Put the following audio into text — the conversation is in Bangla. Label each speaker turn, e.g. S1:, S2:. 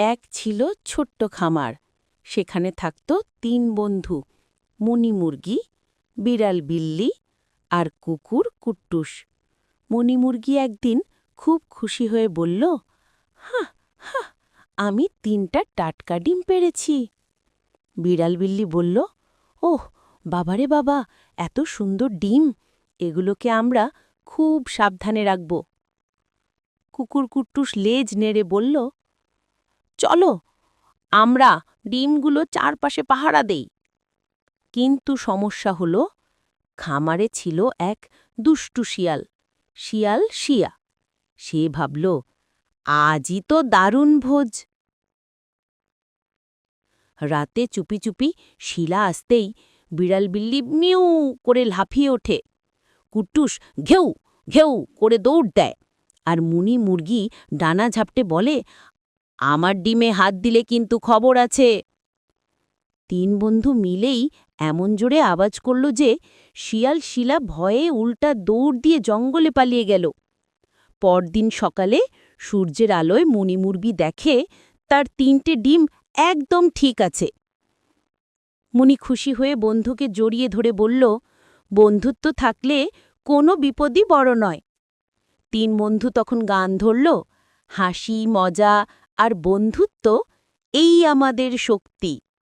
S1: এক ছিল ছোট্ট খামার। সেখানে থাকত তিন বন্ধু মণি মুরগি, বিড়াল বিল্লি আর কুকুর কুট্টুস। মণি মুরগি একদিন খুব খুশি হয়ে বলল, হাহ হাহ, আমি তিনটা টাটকা ডিম পেড়েছি বিড়াল বিল্লি বলল, ওহ, বাবারে বাবা, এত সুন্দর ডিম, এগুলোকে আমরা খুব সাবধানে রাখব। কুকুর কুট্টুস লেজ নেড়ে বলল চলো, আমরা ডিমগুলো চারপাশে পাহারা দেই। কিন্তু সমস্যা হল, খামারে ছিল এক দুষ্টু শিয়াল শিয়াল শিয়া। সে ভাবল, আজই তো দারুণ ভোজ। রাতে চুপি চুপি শিলা আসতেই বিড়াল বিল্লি মিউ করে লাফিয়ে ওঠে। কুট্টুস ঘেউ ঘেউ করে দৌড় দেয়। আর মুনি মুরগি ডানা ঝাপটে বলে আমার ডিমে হাত দিলে কিন্তু খবর আছে। তিন বন্ধু মিলেই এমন জোরে আওয়াজ করল যে শিয়াল শিলা ভয়ে উল্টা দৌড় দিয়ে জঙ্গলে পালিয়ে গেল। পরদিন সকালে সূর্যের আলোয় মণিমুরগি দেখে তার তিনটে ডিম একদম ঠিক আছে। মুনি খুশি হয়ে বন্ধুকে জড়িয়ে ধরে বলল, বন্ধুত্ব থাকলে কোনো বিপদই বড় নয়। তিন বন্ধু তখন গান ধরল, হাসি, মজা আর বন্ধুত্ব এই আমাদের শক্তি।